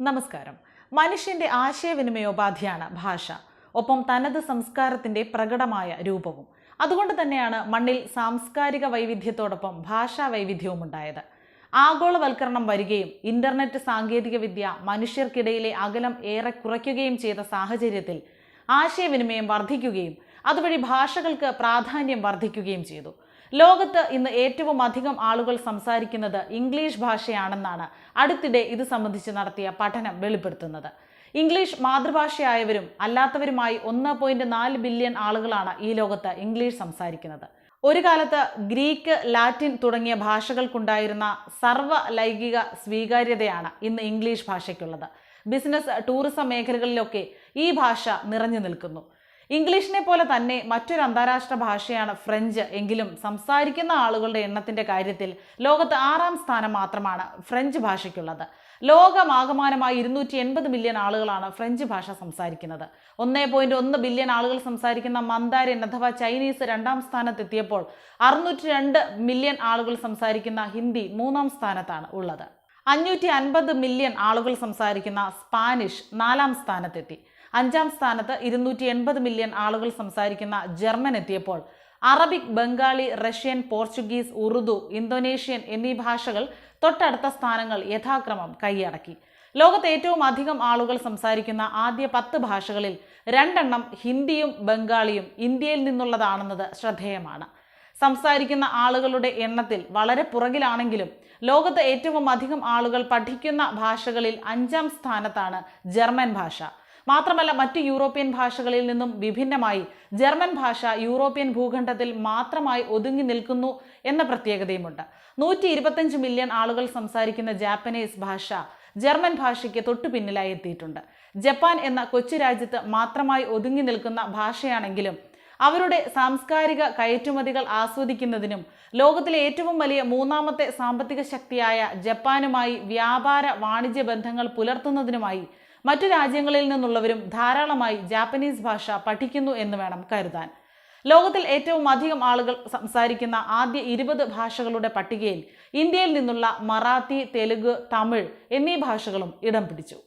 നമസ്കാരം. മനുഷ്യന്റെ ആശയവിനിമയോപാധിയാണ് ഭാഷ. ഒപ്പം തനത് സംസ്കാരത്തിന്റെ പ്രകടമായ രൂപവും. അതുകൊണ്ട് തന്നെയാണ് മണ്ണിൽ സാംസ്കാരിക വൈവിധ്യത്തോടൊപ്പം ഭാഷാ വൈവിധ്യവും ഉണ്ടായത്. ആഗോളവൽക്കരണം വരികയും ഇന്റർനെറ്റ് സാങ്കേതികവിദ്യ മനുഷ്യർക്കിടയിലെ അകലം ഏറെ കുറയ്ക്കുകയും ചെയ്ത സാഹചര്യത്തിൽ ആശയവിനിമയം വർദ്ധിക്കുകയും അതുവഴി ഭാഷകൾക്ക് പ്രാധാന്യം വർദ്ധിക്കുകയും ചെയ്തു. ലോകത്ത് ഇന്ന് ഏറ്റവും അധികം ആളുകൾ സംസാരിക്കുന്നത് ഇംഗ്ലീഷ് ഭാഷയാണെന്നാണ് അടുത്തിടെ ഇത് സംബന്ധിച്ച് നടത്തിയ പഠനം വെളിപ്പെടുത്തുന്നത്. ഇംഗ്ലീഷ് മാതൃഭാഷയായവരും അല്ലാത്തവരുമായി ഒന്ന് പോയിന്റ് നാല് ബില്യൺ ആളുകളാണ് ഈ ലോകത്ത് ഇംഗ്ലീഷ് സംസാരിക്കുന്നത്. ഒരു കാലത്ത് ഗ്രീക്ക് ലാറ്റിൻ തുടങ്ങിയ ഭാഷകൾക്കുണ്ടായിരുന്ന സർവ ലൈംഗിക സ്വീകാര്യതയാണ് ഇന്ന് ഇംഗ്ലീഷ് ഭാഷയ്ക്കുള്ളത്. ബിസിനസ് ടൂറിസം മേഖലകളിലൊക്കെ ഈ ഭാഷ നിറഞ്ഞു നിൽക്കുന്നു. ഇംഗ്ലീഷിനെ പോലെ തന്നെ മറ്റൊരു അന്താരാഷ്ട്ര ഭാഷയാണ് ഫ്രഞ്ച്. എങ്കിലും സംസാരിക്കുന്ന ആളുകളുടെ എണ്ണത്തിന്റെ കാര്യത്തിൽ ലോകത്ത് ആറാം സ്ഥാനം മാത്രമാണ് ഫ്രഞ്ച് ഭാഷയ്ക്കുള്ളത്. ലോകമാകമാനമായി ഇരുന്നൂറ്റി എൺപത് മില്യൺ ആളുകളാണ് ഫ്രഞ്ച് ഭാഷ സംസാരിക്കുന്നത്. ഒന്നേ പോയിന്റ് ഒന്ന് ബില്യൺ ആളുകൾ സംസാരിക്കുന്ന മന്ദാരിൻ അഥവാ ചൈനീസ് രണ്ടാം സ്ഥാനത്തെത്തിയപ്പോൾ അറുന്നൂറ്റി രണ്ട് മില്യൺ ആളുകൾ സംസാരിക്കുന്ന ഹിന്ദി മൂന്നാം സ്ഥാനത്താണ് ഉള്ളത്. അഞ്ഞൂറ്റി അൻപത് മില്യൺ ആളുകൾ സംസാരിക്കുന്ന സ്പാനിഷ് നാലാം സ്ഥാനത്തെത്തി. അഞ്ചാം സ്ഥാനത്ത് ഇരുന്നൂറ്റി എൺപത് മില്യൺ ആളുകൾ സംസാരിക്കുന്ന ജർമ്മൻ എത്തിയപ്പോൾ Arabic Bengali Russian Portuguese Urdu Indonesian എന്നീ ഭാഷകൾ തൊട്ടടുത്ത സ്ഥാനങ്ങൾ യഥാക്രമം കൈയടക്കി. ലോകത്ത് ഏറ്റവും അധികം ആളുകൾ സംസാരിക്കുന്ന ആദ്യ പത്ത് ഭാഷകളിൽ രണ്ടെണ്ണം ഹിന്ദിയും ബംഗാളിയും ഇന്ത്യയിൽ നിന്നുള്ളതാണെന്നത് ശ്രദ്ധേയമാണ്. സംസാരിക്കുന്ന ആളുകളുടെ എണ്ണത്തിൽ വളരെ പുറകിലാണെങ്കിലും ലോകത്ത് ഏറ്റവും അധികം ആളുകൾ പഠിക്കുന്ന ഭാഷകളിൽ അഞ്ചാം സ്ഥാനത്താണ് ജർമ്മൻ ഭാഷ. മാത്രമല്ല മറ്റ് യൂറോപ്യൻ ഭാഷകളിൽ നിന്നും വിഭിന്നമായി ജർമ്മൻ ഭാഷ യൂറോപ്യൻ ഭൂഖണ്ഡത്തിൽ മാത്രമായി ഒതുങ്ങി നിൽക്കുന്നു എന്ന പ്രത്യേകതയുമുണ്ട്. നൂറ്റി ഇരുപത്തഞ്ച് മില്യൺ ആളുകൾ സംസാരിക്കുന്ന ജാപ്പനീസ് ഭാഷ ജർമ്മൻ ഭാഷയ്ക്ക് തൊട്ടു പിന്നിലായി എത്തിയിട്ടുണ്ട്. ജപ്പാൻ എന്ന കൊച്ചു രാജ്യത്ത് മാത്രമായി ഒതുങ്ങി നിൽക്കുന്ന ഭാഷയാണെങ്കിലും അവരുടെ സാംസ്കാരിക കയറ്റുമതികൾ ആസ്വദിക്കുന്നതിനും ലോകത്തിലെ ഏറ്റവും വലിയ മൂന്നാമത്തെ സാമ്പത്തിക ശക്തിയായ ജപ്പാനുമായി വ്യാപാര വാണിജ്യ ബന്ധങ്ങൾ പുലർത്തുന്നതിനുമായി മറ്റു രാജ്യങ്ങളിൽ നിന്നുള്ളവരും ധാരാളമായി ജാപ്പനീസ് ഭാഷ പഠിക്കുന്നു എന്ന് വേണം കരുതാൻ. ലോകത്തിൽ ഏറ്റവും അധികം ആളുകൾ സംസാരിക്കുന്ന ആദ്യ ഇരുപത് ഭാഷകളുടെ പട്ടികയിൽ ഇന്ത്യയിൽ നിന്നുള്ള മറാത്തി തെലുഗ് തമിഴ് എന്നീ ഭാഷകളും ഇടം പിടിച്ചു.